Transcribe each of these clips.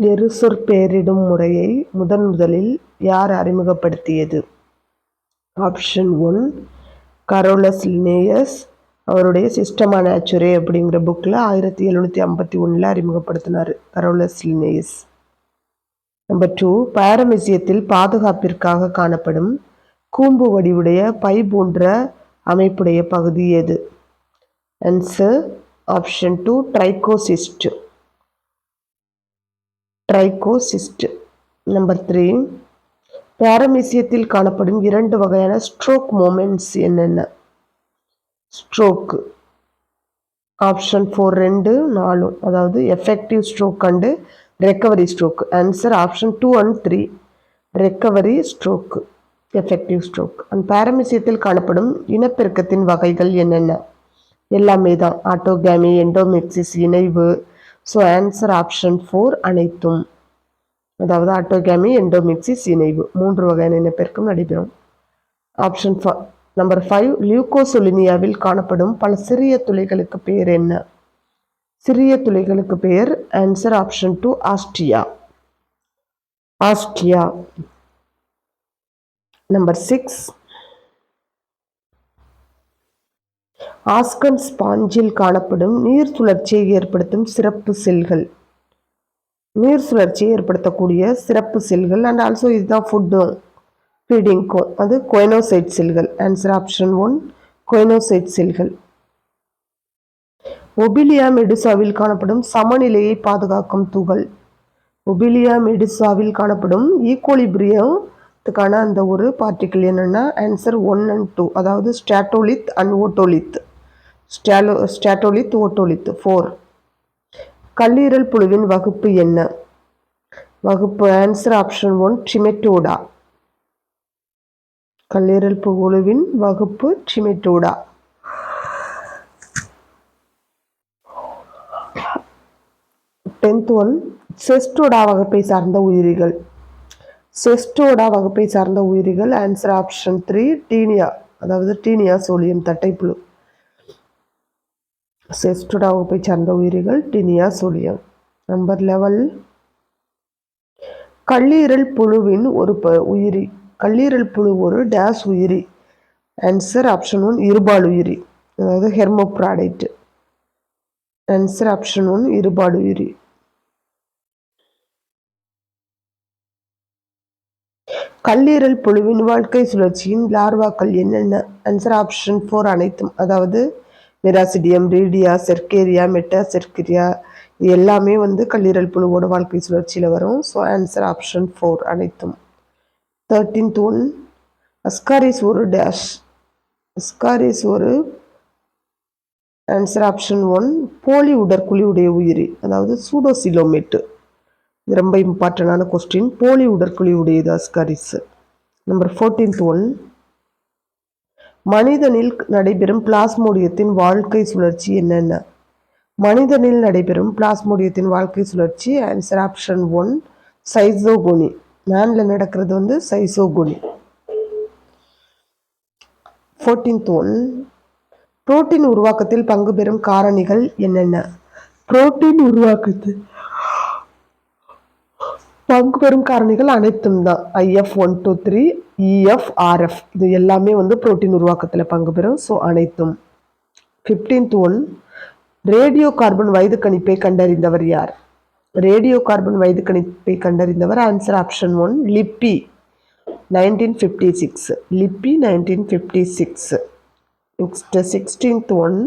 எருசொற்பெயரிடும் முறையை முதன் முதலில் யார் அறிமுகப்படுத்தியது? ஆப்ஷன் ஒன் கரோலஸ் லினேயஸ் அவருடைய சிஸ்டமான நேச்சுரே அப்படிங்கிற புக்கில் ஆயிரத்தி எழுநூற்றி ஐம்பத்தி ஒன்றில் அறிமுகப்படுத்தினார் கரோலஸ் லினேயஸ் நம்பர் டூ பாரமிசியத்தில் பாதுகாப்பிற்காக காணப்படும் கூம்பு வடிவுடைய பை போன்ற அமைப்புடைய பகுதி எது? Answer option two trichocyst trichocyst number three. பேரமிசியத்தில் காணப்படும் இரண்டு வகையான ஸ்ட்ரோக் மூமெண்ட்ஸ் என்னென்ன? ஸ்ட்ரோக்கு ஆப்ஷன் ஃபோர் ரெண்டு நாலும் அதாவது effective stroke and recovery stroke. Answer option two and three. Recovery stroke effective stroke. And பேரமிசியத்தில் காணப்படும் இனப்பெருக்கத்தின் வகைகள் என்னென்ன? எல்லாமே தான். ஆட்டோகேமி எண்டோமெக்சிஸ் இணைவு ஸோ ஆன்சர் ஆப்ஷன் ஃபோர் அனைத்தும். அதாவது ஆட்டோகேமி எண்டோமிக்சிஸ் இணைவு மூன்று வகையான இனப்பெருக்கம் நடைபெறும். ஆப்ஷன் ஃப நம்பர் ஃபைவ் லியூகோசொலினியாவில் காணப்படும் பல சிறிய துளைகளுக்கு பெயர் என்ன? சிறிய துளைகளுக்கு பெயர் answer option two ostia ostia number six ascon ஸ்பாஞ்சில் காணப்படும் நீர் சுழற்சியை ஏற்படுத்தும் சிறப்பு செல்கள். நீர் சுழற்சியை ஏற்படுத்தக்கூடிய சிறப்பு செல்கள் அண்ட் ஆல்சோ இதுதான் ஃபுட்டும் ஃபீடிங்க்கும் அது கொயனோசைட் செல்கள். ஆன்சர் ஆப்ஷன் ஒன் கொயனோசைட் செல்கள். ஒபிலியா மெடுசாவில் காணப்படும் சமநிலையை பாதுகாக்கும் துகள். ஒபிலியா மெடுசாவில் காணப்படும் ஈக்குவலிபிரியத்துக்கான அந்த ஒரு பார்ட்டிக்கிள் என்னென்னா ஆன்சர் ஒன் அண்ட் டூ அதாவது ஸ்டாட்டோலித் அண்ட் ஓட்டோலித் ஸ்டாலோ ஸ்டாட்டோலித் ஓட்டோலித் ஃபோர் கல்லீரல் புழுவின் வகுப்பு என்ன? வகுப்பு ஆன்சர் ஆப்ஷன் ஒன் ட்ரிமெட்டோடா கல்லீரல் புழுவின் வகுப்பு ட்ரிமெட்டோடா டென்த் ஒன் செஸ்டோடா வகுப்பை சார்ந்த உயிரிகள். செஸ்டோடா வகுப்பை சார்ந்த உயிரிகள் ஆன்சர் ஆப்ஷன் த்ரீ டீனியா அதாவது டீனியா சோலியம் தட்டைப்புழு. செஸ்டுடா வகுப்பை சார்ந்த உயிரிகள் டினியா சொலியம் நம்பர் லெவல் கல்லீரல் புழுவின் ஒரு ப உயிரி கல்லீரல் புழு ஒரு டேஸ் உயிரி. ஆன்சர் ஆப்ஷன் ஒன் இருபால் உயிரி. அதாவது ஹெர்மோப்ராடைட்டு. ஆன்சர் ஆப்ஷன் ஒன் இருபால் உயிரி. கல்லீரல் புழுவின் வாழ்க்கை சுழற்சியின் லார்வாக்கள் என்னென்ன? ஆன்சர் ஆப்ஷன் ஃபோர் அனைத்தும் அதாவது miracidium redia cercaria metacercaria இது எல்லாமே வந்து கல்லீரல் புழுவோட வாழ்க்கை சுழற்சியில் வரும். ஸோ ஆன்சர் ஆப்ஷன் ஃபோர் அனைத்தும். தேர்ட்டீன்த் ஒன் அஸ்காரிஸ் ஒரு டேஷ் அஸ்காரிஸ் ஒரு ஆன்சர் ஆப்ஷன் ஒன் போலி உடற்குழியுடைய உயிரி அதாவது சூடோசிலோமேட்டு இது ரொம்ப இம்பார்ட்டண்டான கொஸ்டின் போலி உடற்குழி உடையது அஸ்காரிஸ் நம்பர் ஃபோர்டீன்த் ஒன் மனிதனில் நடைபெறும் பிளாஸ்மோடியத்தின் வாழ்க்கை சுழற்சி என்னென்ன? மனிதனில் நடைபெறும் பிளாஸ்மோடியத்தின் வாழ்க்கை சுழற்சி ஆன்சர் ஆப்ஷன் ஒன் சைசோகுனி மேனில் நடக்கிறது வந்து சைசோகுனி ஃபோர்டீன்த் ஒன் புரோட்டீன் உருவாக்கத்தில் பங்கு பெறும் காரணிகள் என்னென்ன? புரோட்டீன் உருவாக்கத்தில் பங்கு பெறும் காரணிகள் அனைத்தும் தான். IF one two three EF RF இது எல்லாமே வந்து புரோட்டீன் உருவாக்கத்தில் பங்கு பெறும். ஸோ அனைத்தும். ஃபிஃப்டீன்த் ஒன் ரேடியோ கார்பன் வயது கணிப்பை கண்டறிந்தவர் யார்? ரேடியோ கார்பன் வயது கணிப்பை கண்டறிந்தவர். Answer option one Libby. Nineteen fifty six Libby nineteen fifty six next sixteenth one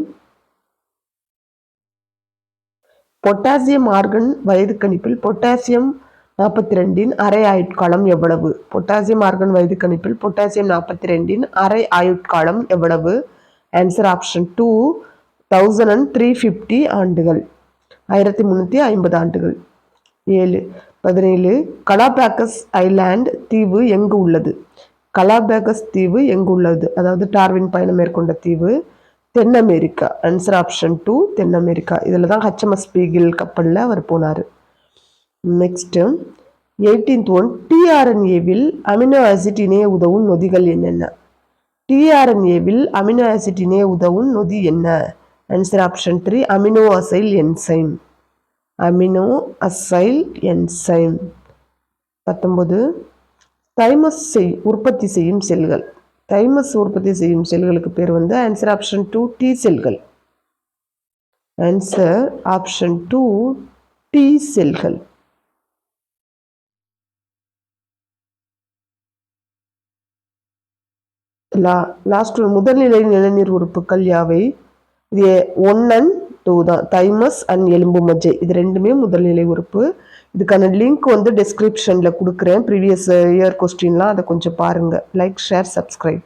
potassium argon வயது கணிப்பில் பொட்டாசியம் நாற்பத்தி ரெண்டின் அரை ஆயுட்காலம் எவ்வளவு? பொட்டாசியம் ஆர்கன் வயது கணிப்பில் பொட்டாசியம் நாற்பத்தி ரெண்டின் அரை ஆயுட்காலம் எவ்வளவு? Answer option two thousand and three fifty ஆண்டுகள். ஆயிரத்தி முந்நூற்றி ஐம்பது ஆண்டுகள். ஏழு பதினேழு கலாபேக்கஸ் ஐலாண்ட் தீவு எங்கு உள்ளது? கலாபேக்கஸ் தீவு எங்கு உள்ளது? அதாவது டார்வின் பயணம் மேற்கொண்ட தீவு தென் அமெரிக்கா. ஆன்சர் ஆப்ஷன் டூ தென் அமெரிக்கா. இதில் தான் ஹச்எம்எஸ் பீகில் கப்பலில் அவர் போனார். நெக்ஸ்ட்டு எயிட்டீன்த் ஒன் டிஆர்என்ஏவில் அமினோ ஆசிட் இணைய உதவும் நொதிகள் என்னென்ன? டிஆர்என்ஏவில் அமினோ ஆசிட் இணைய உதவும் நொதி என்ன? Answer option three amino acyl enzyme amino acyl enzyme பத்தொன்பது தைமஸ் செய் உற்பத்தி செய்யும் செல்கள். தைமஸ் உற்பத்தி செய்யும் செல்களுக்கு பேர் வந்து ஆன்சர் ஆப்ஷன் டூ டி செல்கள். ஆன்சர் ஆப்ஷன் டூ டி செல்கள். லா லாஸ்ட் முதல்நிலை நிலநீர் உறுப்புகள் யாவை? இது ஒன் டூ தான் தைமஸ் அண்ட் எலும்பு மஜ்ஜை. இது ரெண்டுமே முதல்நிலை உறுப்பு. இதுக்கான லிங்க் வந்து டிஸ்கிரிப்ஷனில் கொடுக்குறேன். ப்ரீவியஸ் இயர் கொஸ்டின்லாம் அதை கொஞ்சம் பாருங்கள் லைக் ஷேர் சப்ஸ்கிரைப்